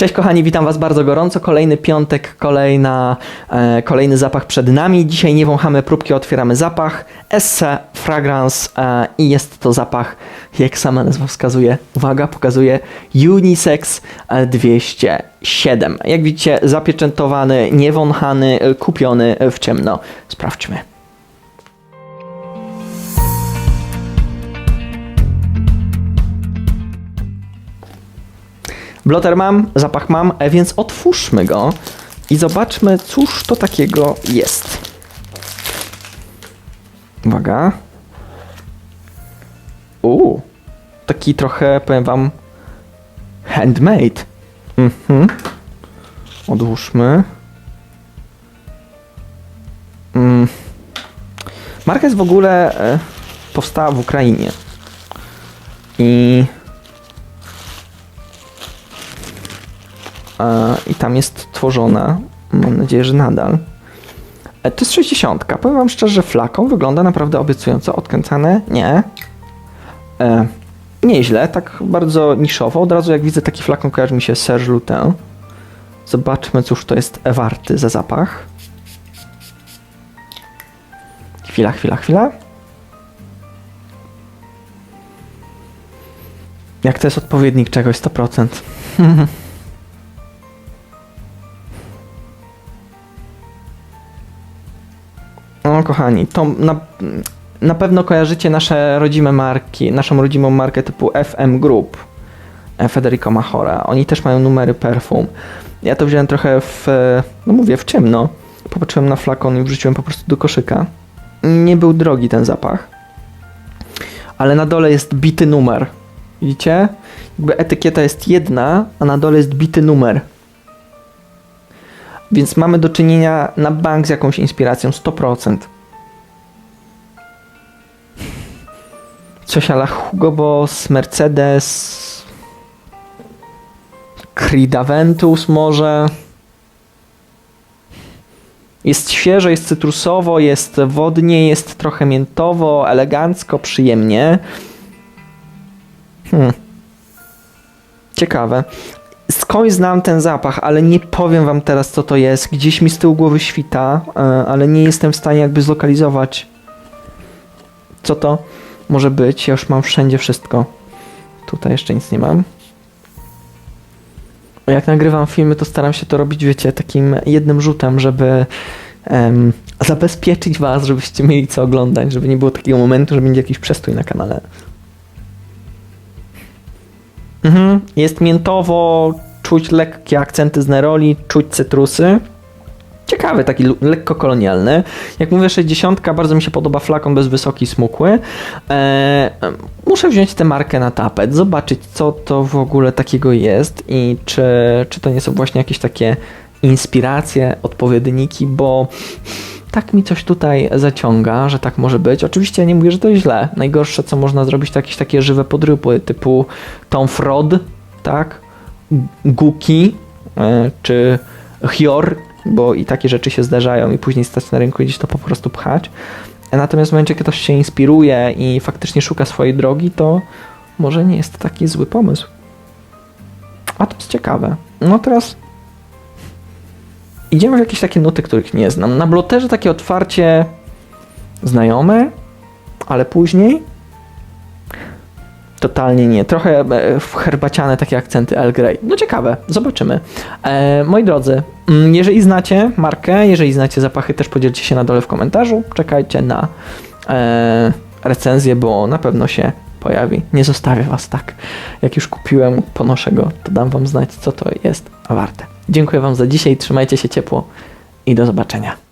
Cześć kochani, witam Was bardzo gorąco. Kolejny piątek, kolejna, e, kolejny zapach przed nami. Dzisiaj nie wąchamy próbki, otwieramy zapach. Esse Fragrance e, i jest to zapach, jak sama nazwa wskazuje, uwaga, pokazuje Unisex e, 207. Jak widzicie, zapieczętowany, niewąchany, kupiony w ciemno. Sprawdźmy. Bloter mam, zapach mam, e, więc otwórzmy go i zobaczmy, cóż to takiego jest. Uwaga. Uuu, taki trochę, powiem wam, handmade. Mhm. Odłóżmy. Mm. Marka jest w ogóle e, powstała w Ukrainie. I i tam jest tworzona. Mam nadzieję, że nadal. E, To jest 60. Powiem Wam szczerze, że flakon wygląda naprawdę obiecująco. Odkręcane? Nie. E, nieźle, tak bardzo niszowo. Od razu jak widzę taki flakon, kojarzy mi się Serge Lutin. Zobaczmy, cóż to jest warty za zapach. Chwila, chwila, chwila. Jak to jest odpowiednik czegoś 100%. kochani, to na, na pewno kojarzycie nasze rodzime marki, naszą rodzimą markę typu FM Group, e, Federico Mahora. Oni też mają numery perfum. Ja to wziąłem trochę w, e, no mówię, w ciemno. Popatrzyłem na flakon i wrzuciłem po prostu do koszyka. Nie był drogi ten zapach. Ale na dole jest bity numer. Widzicie? Jakby etykieta jest jedna, a na dole jest bity numer. Więc mamy do czynienia na bank z jakąś inspiracją 100%. Coś ala Hugo Boss, Mercedes, Creed Aventus może. Jest świeżo, jest cytrusowo, jest wodnie, jest trochę miętowo, elegancko, przyjemnie. Hmm. Ciekawe. Skądś znam ten zapach, ale nie powiem wam teraz co to jest. Gdzieś mi z tyłu głowy świta, e, ale nie jestem w stanie jakby zlokalizować co to może być. Ja już mam wszędzie wszystko. Tutaj jeszcze nic nie mam. Jak nagrywam filmy, to staram się to robić, wiecie, takim jednym rzutem, żeby em, zabezpieczyć was, żebyście mieli co oglądać, żeby nie było takiego momentu, że będzie jakiś przestój na kanale. Mhm. Jest miętowo, czuć lekkie akcenty z neroli, czuć cytrusy. Ciekawy, taki lekko kolonialny. Jak mówię, 60, bardzo mi się podoba flakon bez wysoki, smukły. Eee, muszę wziąć tę markę na tapet, zobaczyć, co to w ogóle takiego jest i czy, czy to nie są właśnie jakieś takie inspiracje, odpowiedniki, bo tak mi coś tutaj zaciąga, że tak może być. Oczywiście nie mówię, że to źle. Najgorsze, co można zrobić, to jakieś takie żywe podrypły typu Tom Frod, tak? Guki, e, czy Hior, bo i takie rzeczy się zdarzają i później stać na rynku i gdzieś to po prostu pchać. Natomiast w momencie, kiedy ktoś się inspiruje i faktycznie szuka swojej drogi, to może nie jest to taki zły pomysł. A to jest ciekawe. No teraz idziemy w jakieś takie nuty, których nie znam. Na bloterze takie otwarcie znajome, ale później totalnie nie. Trochę e, herbaciane takie akcenty Earl Grey. No ciekawe, zobaczymy. E, moi drodzy, mm, jeżeli znacie markę, jeżeli znacie zapachy, też podzielcie się na dole w komentarzu. Czekajcie na e, recenzję, bo na pewno się pojawi. Nie zostawię was tak. Jak już kupiłem, ponoszę go, to dam wam znać, co to jest warte. Dziękuję wam za dzisiaj, trzymajcie się ciepło i do zobaczenia.